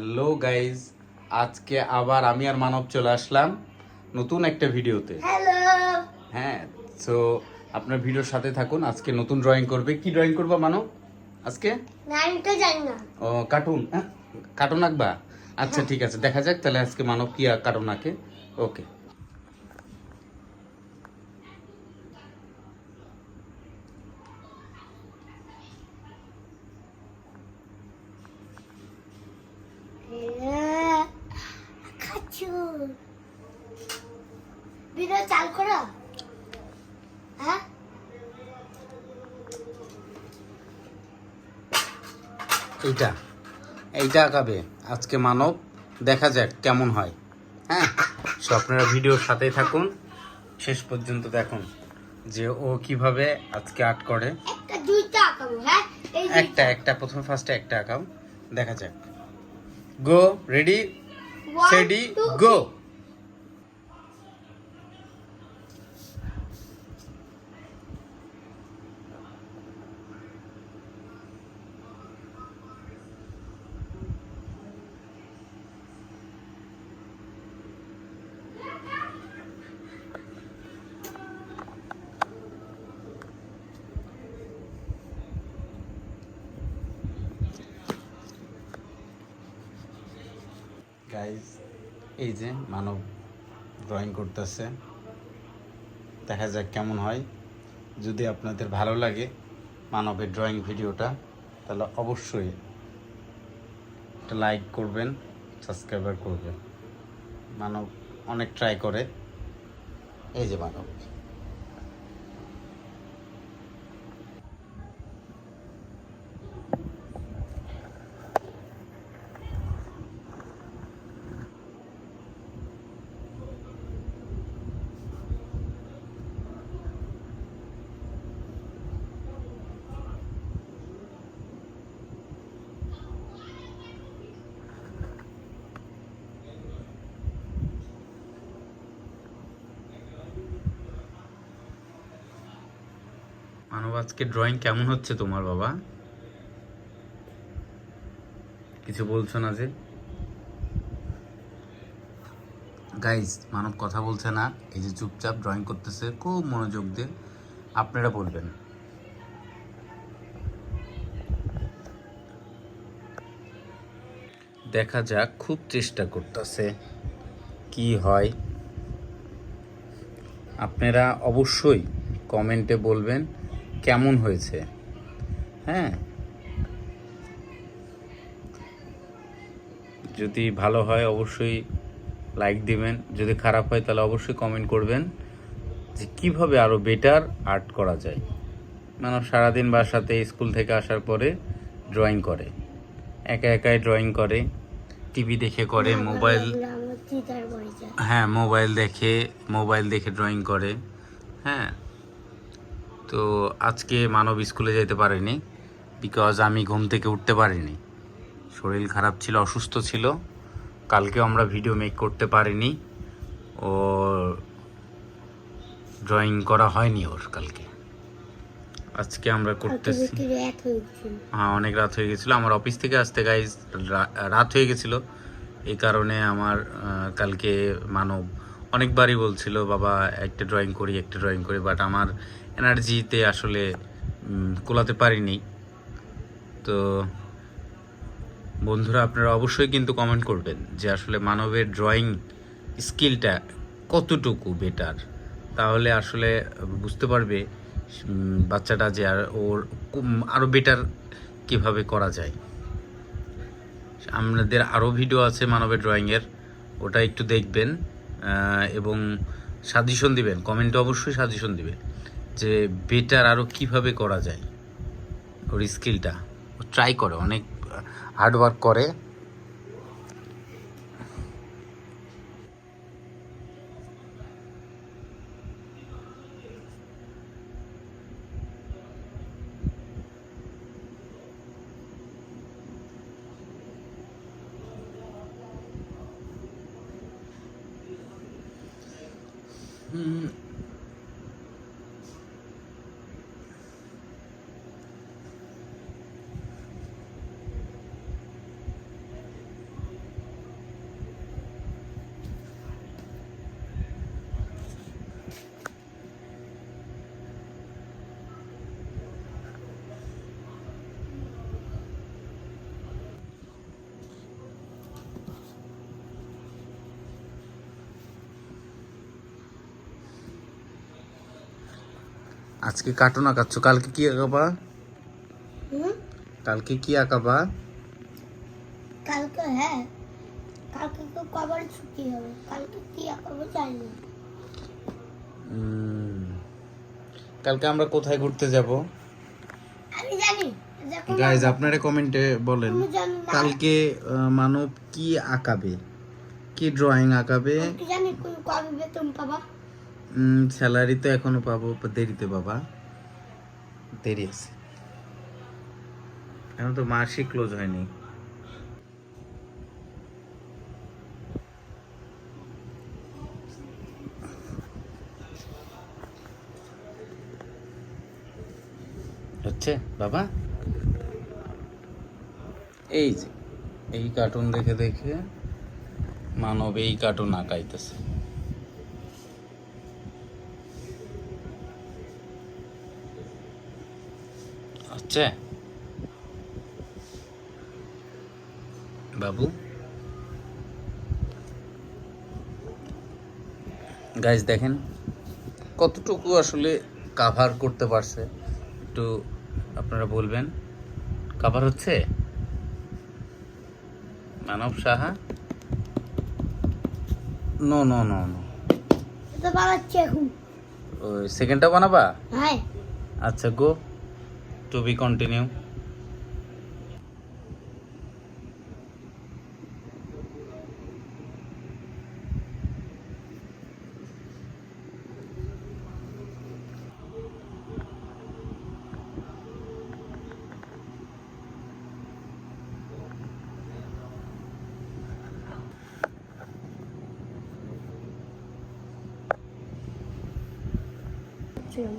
Hello guys আজকে আবার আমি আর মানব চলে আসলাম নতুন একটা ভিডিওতে। হ্যাঁ সো আপনার ভিডিওর সাথে থাকুন আজকে নতুন ড্রয়িং করবে। কি ড্রয়িং করবা মানব? আজকে? ও কার্টুন হ্যাঁ? কার্টুন আঁকবা? আচ্ছা ঠিক আছে দেখা যাক তাহলে আজকে মানব কি কার্টুন আঁকে। ওকে খাচ্ছু ভিডিও চাল করো হ্যাঁ এইটা। এইটা আঁকাবে আজকে মানব দেখা যাক কেমন হয়। হ্যাঁ? সো আপনারা ভিডিওর সাথেই থাকুন। শেষ পর্যন্ত দেখুন যে ও কীভাবে আজকে আর্ট করে। একটা হ্যাঁ। একটা প্রথমে ফার্স্টে একটা আঁকাও। দেখা যাক। গো রেডি? সেডি গো। গাইজ এই যে মানব ড্রয়িং করতেছে, দেখা যাক কেমন হয়। যদি আপনাদের ভালো লাগে মানবের ড্রয়িং ভিডিওটা, তাহলে অবশ্যই লাইক করবেন সাবস্ক্রাইবার করবেন। মানব অনেক ট্রাই করে। এই যে মানব। মানব আজকে ড্রয়িং কেমন হচ্ছে তোমার বাবা? কিছু বলছো না যে? গাইজ মানব কথা বলছে না, এই যে চুপচাপ ড্রয়িং করতেছে, খুব মনোযোগ দিয়ে আপনারা বলবেন দেখা যাক, খুব চেষ্টা করতেছে, কি হয়। আপনারা অবশ্যই কমেন্টে বলবেন কেমন হয়েছে? হ্যাঁ? যদি ভালো হয় অবশ্যই লাইক দিবেন। যদি খারাপ হয় তাহলে অবশ্যই কমেন্ট করবেন যে কীভাবে আরও বেটার আর্ট করা যায়। মানে সারাদিন বাসাতে স্কুল থেকে আসার পরে ড্রয়িং করে। একা একাই ড্রয়িং করে টিভি দেখে করে মোবাইল হ্যাঁ মোবাইল দেখে মোবাইল দেখে ড্রয়িং করে। হ্যাঁ? তো আজকে মানব স্কুলে যেতে পারেনি বিকজ আমি ঘুম থেকে উঠতে পারিনি। শরীর খারাপ ছিল অসুস্থ ছিল। কালকেও আমরা ভিডিও মেক করতে পারিনি। ও ড্রয়িং করা হয়নি ওর কালকে। আজকে আমরা করতেছি। হ্যাঁ অনেক রাত হয়ে গেছিল। আমার অফিস থেকে আসতে গাইজ রাত হয়ে গেছিল। এই কারণে আমার কালকে মানব অনেকবারই বলছিল বাবা একটা ড্রয়িং করি একটা ড্রয়িং করি। বাট আমার এনার্জিতে আসলে কোলাতে পারিনি। তো বন্ধুরা, আপনারা অবশ্যই কিন্তু কমেন্ট করবেন যে আসলে মানবের ড্রয়িং স্কিলটা কতটুকু বেটার তাহলে আসলে বুঝতে পারবে বাচ্চাটা যে আর ওর আরও বেটার কীভাবে করা যায়। আমাদের আরও ভিডিও আছে মানবের ড্রয়িংয়ের ওটা একটু দেখবেন এবং সাজেশন দিবেন। কমেন্টে অবশ্যই সাজেশন দিবে যে বেটার আরও কীভাবে করা যায়? ওর স্কিলটা ও ট্রাই করে অনেক হার্ডওয়ার্ক করে। আজকে কার্টুন আঁকাচ্ছ কালকে কি আঁকাবা? কালকে কি আঁকাবা? কালকে হ্যাঁ। কালকে তো কবার ছুটি হবে। কালকে কি আঁকাবো জানি কালকে আমরা কোথায় ঘুরতে যাব? আমি জানি। গাইজ আপনারা কমেন্টে বলেন কালকে মানব কি আঁকাবে? কি ড্রয়িং আঁকাবে? আমি জানি কোন কবে বেতন পাবা? স্যালারি তো এখনও পাবো, দেরিতে বাবা। দেরি আছে। এখন তো মাসিক ক্লোজ হয়নি। হচ্ছে? বাবা? এই যে, এই কার্টুন দেখে দেখে মানব এই কার্টুন আঁকাইতেছে। হচ্ছে বাবু গাইজ দেখেন কতটুকু আসলে কাভার করতে পারছে? একটু আপনারা বলবেন। কাভার হচ্ছে? Manab Saha? No no no no এটা বানাচ্ছি এখন। ওই সেকেন্ডটা বানাবা? হ্যাঁ। আচ্ছা গো টু বি কন্টিনিউ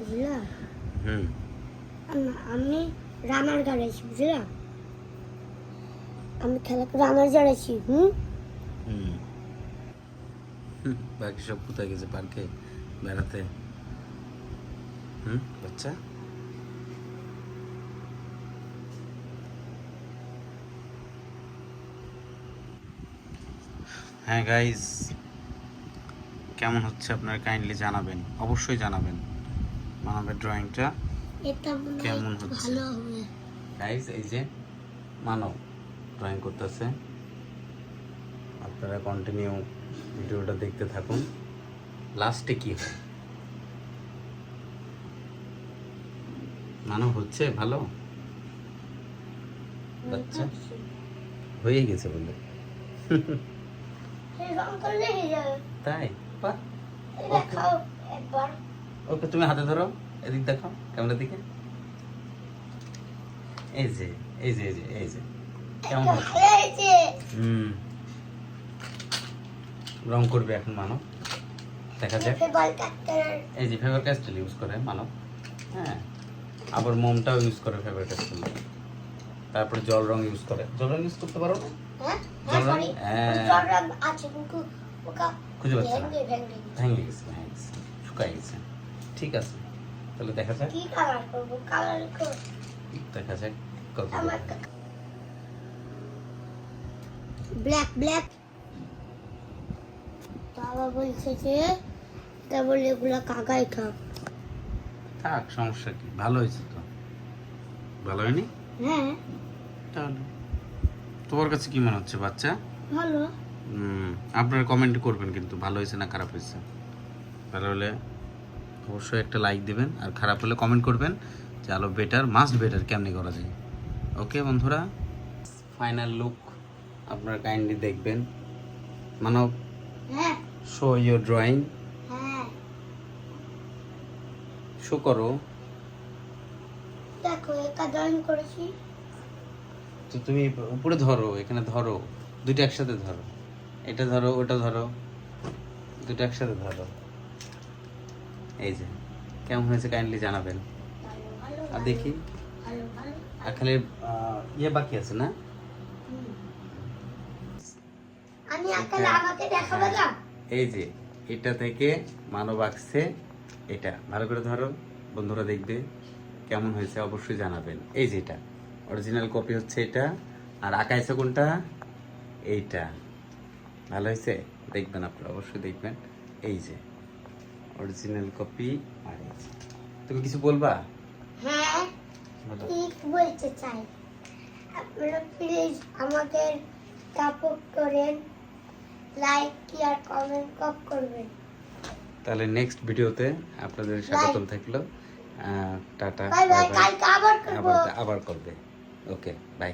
বুঝলা হুম আম- রানার গাড়াইছি বুঝলা? আমি খেলা রানার জড়াইছি হুম? বাকি সব কোথায় গেছে? পার্কে? বেড়াতে? হুম, বাচ্চা? হ্যাঁ গাইস কেমন হচ্ছে আপনারা কাইন্ডলি জানাবেন? অবশ্যই জানাবেন। মানবের ড্রয়িংটা এটা কেমন হচ্ছে? ভালো হবে। গাইস এই যে মানব ড্রয়িং করতেছে। আপনারা কন্টিনিউ ভিডিওটা দেখতে থাকুন। লাস্টে কি হয়? মানব হচ্ছে ভালো? আচ্ছা। হয়ে গেছে বলে হয়ে তাই? বাহ। একবার। ওকে তুমি হাতে ধরো। এদিক দেখো ক্যামেরার দিকে। এই যে এই যে এই যে এই যে। কেমন হুম। রং করবে এখন মানব। দেখা যাক। এই যে ফেভার ক্যাস্টেল ইউজ করে মানব। হ্যাঁ। আবার মোমটাও ইউজ করে ফেভার ক্যাস্টেল তারপরে জল রং ইউজ করে। জল রং ইউজ করতে পারো হ্যাঁ জল রং? হ্যাঁ। আছে কিন্তু ওকা খুঁজে পাচ্ছ না? ভেঙে গেছে শুকাই গেছে। ঠিক আছে। তাহলে দেখা যাক। কি কালার করব? কালার করব। দেখা যাক কত ব্ল্যাক ব্ল্যাক বাবা বলছে যে তা বলে এগুলো কাকাই খাও থাক সমস্যা কি? ভালো হয়েছে তো। ভালো হয়নি? হ্যাঁ। তাহলে। তোমার কাছে কি মনে হচ্ছে বাচ্চা? ভালো। হুম, আপনারা কমেন্ট করবেন কিন্তু ভালো হয়েছে না খারাপ হয়েছে? ভালো হলে অবশ্যই একটা লাইক দিবেন আর খারাপ হলে কমেন্ট করবেন যে আলো বেটার মাস্ট বেটার কেমনি করা যায়। ওকে বন্ধুরা? ফাইনাল লুক আপনারা কাইন্ডলি দেখবেন। Manab show your drawing show করো। দেখো একা ড্রয়িং করেছি। তো তুমি উপরে ধরো এখানে ধরো। দুটো একসাথে ধরো। এটা ধরো ওটা ধরো। দুটো একসাথে ধরো। এই যে কেমন হয়েছে কাইন্ডলি জানাবেন। আর দেখি আর খালি ইয়ে বাকি আছে না? না? এই যে এটা থেকে মানব আঁকছে এটা। ভালো করে ধরো বন্ধুরা দেখবে কেমন হয়েছে অবশ্যই জানাবেন। এই যে এটা অরিজিনাল কপি হচ্ছে এটা। আর আঁকাইছে কোনটা? এইটা। ভালো হয়েছে? দেখবেন আপনারা অবশ্যই দেখবেন। এই যে অরিজিনাল কপি আর তুমি কিছু বলবা? হ্যাঁ। ঠিক বলতে চাই। আপনারা প্লিজ আমাদের সাপোর্ট করেন লাইক আর কমেন্ট কপ করবেন। তাহলে নেক্সট ভিডিওতে আপনাদের স্বাগতম থাকল। টাটা আবার করবে। Okay bye